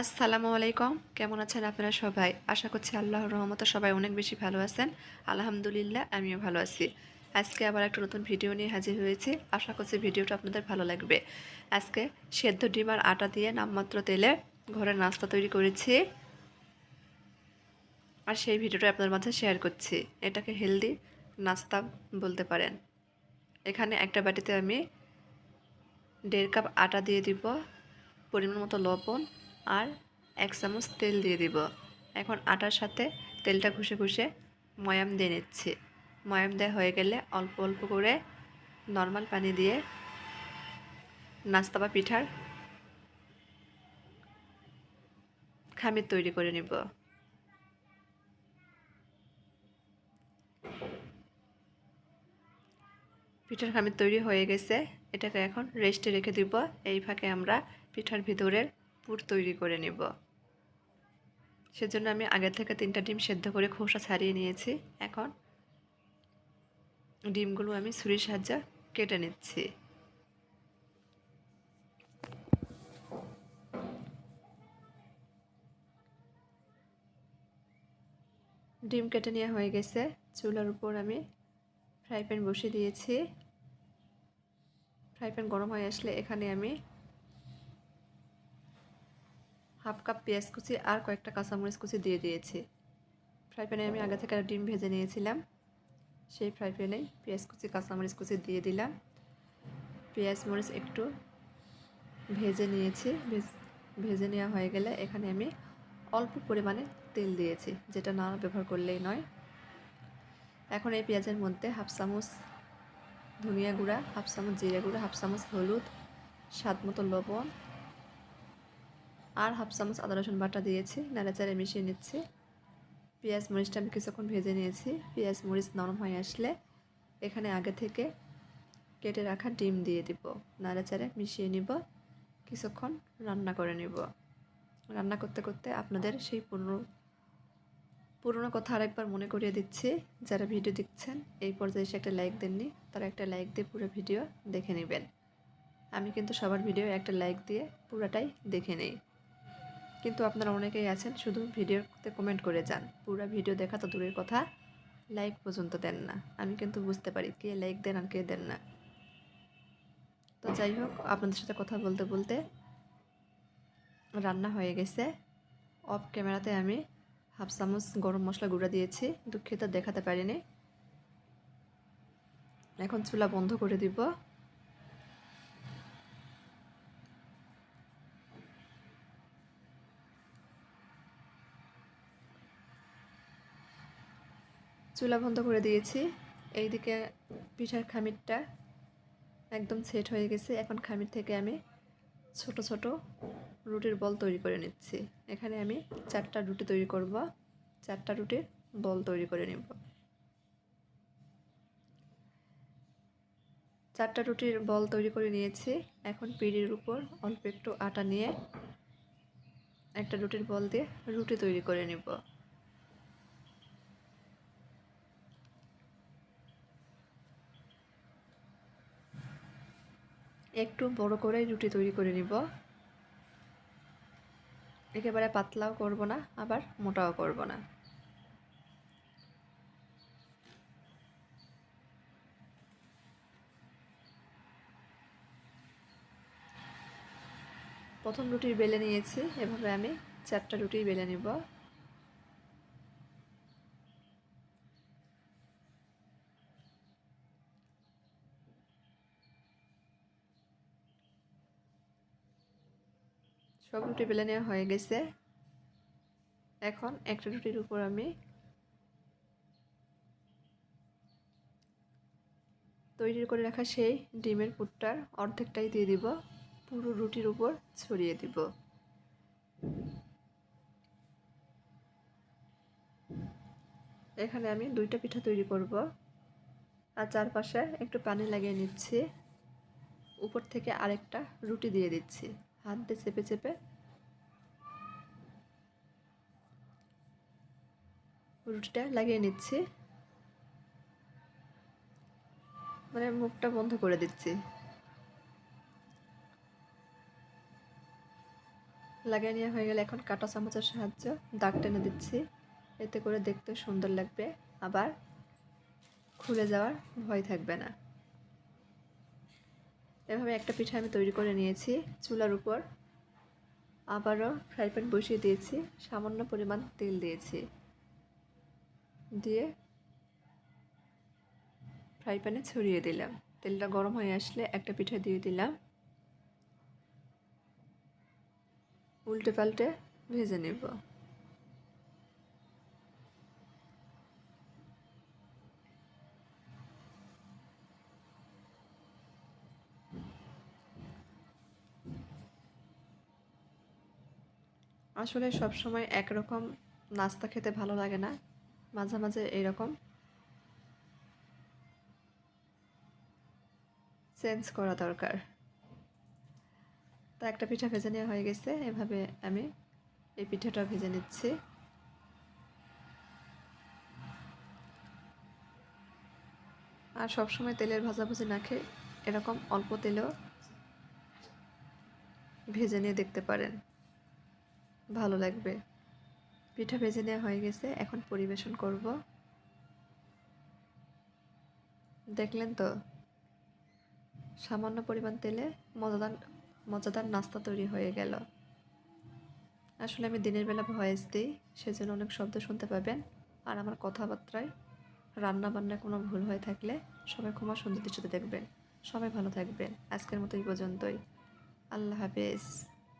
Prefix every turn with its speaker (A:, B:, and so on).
A: আসসালামু আলাইকুম। কেমন আছেন আপনারা সবাই? আশা করছি আল্লাহর রহমতে সবাই অনেক বেশি ভালো আছেন। আলহামদুলিল্লাহ, আমিও ভালো আছি। আজকে আবার একটা নতুন ভিডিও নিয়ে হাজির হয়েছি। আশা করছি ভিডিওটা আপনাদের ভালো লাগবে। আজকে সেদ্ধ ডিম আর আটা দিয়ে নামমাত্র তেলে ঘরের নাস্তা তৈরি করেছি। আর সেই ভিডিওটা আপনাদের মাঝে শেয়ার করছি। এটাকে হেলদি নাস্তা বলতে পারেন। এখানে একটা বাটিতে আমি দেড় কাপ আটা দিয়ে দিব। পরিমাণ মতো লবণ আর এক চামচ তেল দিয়ে দিব। এখন আটার সাথে তেলটা ঘষে ঘষে ময়াম দিয়ে নিচ্ছি। ময়াম দেওয়া হয়ে গেলে অল্প অল্প করে নর্মাল পানি দিয়ে নাস্তা বা পিঠার খামির তৈরি করে নিব। পিঠার খামির তৈরি হয়ে গেছে। এটাকে এখন রেস্টে রেখে দিব। এই ফাঁকে আমরা পিঠার ভিতরের পুর তৈরি করে নেব। সেজন্য আমি আগে থেকে তিনটা ডিম সেদ্ধ করে খোসা ছাড়িয়ে নিয়েছি। এখন ডিমগুলো আমি ছুরির সাহায্যে কেটে নিচ্ছি। ডিম কেটে নেওয়া হয়ে গেছে। চুলার উপর আমি ফ্রাই প্যান বসিয়ে দিয়েছি। ফ্রাই প্যান গরম হয়ে আসলে এখানে আমি হাফ কাপ পেঁয়াজ কুচি আর কয়েকটা কাঁচামরিচ কুচি দিয়ে দিয়েছি। ফ্রাই প্যানে আমি আগে থেকে ডিম ভেজে নিয়েছিলাম। সেই ফ্রাই প্যানেই পেঁয়াজ কুচি, কাঁচামরিচ কুচি দিয়ে দিলাম। পেঁয়াজ মরিচ একটু ভেজে নিয়েছি। ভেজে নেওয়া হয়ে গেলে এখানে আমি অল্প পরিমাণে তেল দিয়েছি, যেটা না ব্যবহার করলেই নয়। এখন এই পেঁয়াজের মধ্যে হাফ চামচ ধনিয়া গুঁড়া, হাফ চামচ জিরা গুঁড়া, হাফ চামচ হলুদ, স্বাদ মতো লবণ আর হাফ চামচ আদা রসুন বাটা দিয়েছি, নাড়াচাড়ে মিশিয়ে নিচ্ছি। পেঁয়াজ মরিচটা আমি কিছুক্ষণ ভেজে নিয়েছি। পেঁয়াজ মরিচ নরম হয়ে আসলে এখানে আগে থেকে কেটে রাখা ডিম দিয়ে দিব। নাড়াচাড়ে মিশিয়ে নিব, কিছুক্ষণ রান্না করে নিব। রান্না করতে করতে আপনাদের সেই পুরনো পুরনো কথা আরেকবার মনে করিয়ে দিচ্ছি। যারা ভিডিও দেখছেন, এই পর্যায়ে এসে একটা লাইক দেননি, তারা একটা লাইক দিয়ে পুরো ভিডিও দেখে নেবেন। আমি কিন্তু সবার ভিডিও একটা লাইক দিয়ে পুরোটাই দেখে নেই। কিন্তু আপনারা অনেকেই আছেন শুধু ভিডিওতে কমেন্ট করে যান। পুরো ভিডিও দেখা তো দূরের কথা। লাইক পর্যন্ত দেন না। আমি কিন্তু বুঝতে পারি কে লাইক দেন আর কে দেন না। তো যাই হোক, আপনাদের সাথে কথা বলতে বলতে রান্না হয়ে গেছে। অফ ক্যামেরাতে আমি হাফ চামচ গরম মশলা গুঁড়া দিয়েছি। দুঃখিত, দেখাতে পারিনি। এখন চুলা বন্ধ করে দিব। চুলা বন্ধ করে দিয়েছি। এইদিকে পিঠার খামিরটা একদম সেট হয়ে গেছে। এখন খামির থেকে আমি ছোট ছোট রুটির বল তৈরি করে নিচ্ছি। এখানে আমি চারটা রুটি তৈরি করব। চারটা রুটির বল তৈরি করে নেব। চারটা রুটির বল তৈরি করে নিয়েছি। এখন পিড়ির উপর অল্প একটু আটা নিয়ে একটা রুটির বল দিয়ে রুটি তৈরি করে নেব। একটু বড় করে রুটি তৈরি করে নিব। একেবারে পাতলাও করব না, আবার মোটাও করব না। প্রথম রুটি বেলে নিয়েছি, এভাবে আমি চারটা রুটি বেলে নিব। সব রুটি বেলে নেওয়া হয়ে গেছে। এখন একটা রুটির উপর আমি তৈরি করে রাখা সেই ডিমের পুরটার অর্ধেকটাই দিয়ে দিব। পুরো রুটির উপর ছড়িয়ে দিব। এখানে আমি দুইটা পিঠা তৈরি করব। আর চারপাশে একটু পানি লাগিয়ে নিচ্ছি। উপর থেকে আরেকটা রুটি দিয়ে দিচ্ছি। হাত দিয়ে চেপে চেপে। রুটিটা লাগিয়ে নিচ্ছি। মানে মুখটা বন্ধ করে দিচ্ছি। লাগিয়ে নেওয়া হয়ে গেলে এখন কাঁটা চামচের সাহায্য দাগ টেনে দিচ্ছি। এতে করে দেখতে সুন্দর লাগবে। আবার খুলে যাওয়ার ভয় থাকবে না। এভাবে একটা পিঠা আমি তৈরি করে নিয়েছি চুলার উপর। আবারও ফ্রাই প্যান বসিয়ে দিয়েছি, সামান্য পরিমাণ তেল দিয়েছি। দিয়ে ফ্রাই প্যানে ছড়িয়ে দিলাম। তেলটা গরম হয়ে আসলে একটা পিঠা দিয়ে দিলাম। উল্টে পাল্টে ভেজে নেব। আসলে সব সময় একরকম নাস্তা খেতে ভালো লাগে না। মাঝে মাঝে এইরকম চেঞ্জ করা দরকার। তা একটা পিঠা ভেজে নেওয়া হয়ে গেছে। এভাবে আমি এই পিঠাটা ভেজে নিচ্ছি। আর সবসময় তেলের ভাজাভুজি না খেয়ে এরকম অল্প তেলেও ভেজে নিয়ে দেখতে পারেন। ভালো লাগবে। পিঠা ভেজে নেওয়া হয়ে গেছে, এখন পরিবেশন করব। দেখলেন তো? সামান্য পরিমাণ তেলে মজাদার মজাদার নাস্তা তৈরি হয়ে গেল। আসলে আমি দিনের বেলা ভয়েস দিই, সেজন্য অনেক শব্দ শুনতে পাবেন। আর আমার কথাবার্তায় রান্না বান্নায় কোনো ভুল হয়ে থাকলে সবাই ক্ষমা সুন্দর দৃষ্টিতে দেখবেন। সবাই ভালো থাকবেন। আজকের মতো এই পর্যন্তই। আল্লাহ হাফেজ।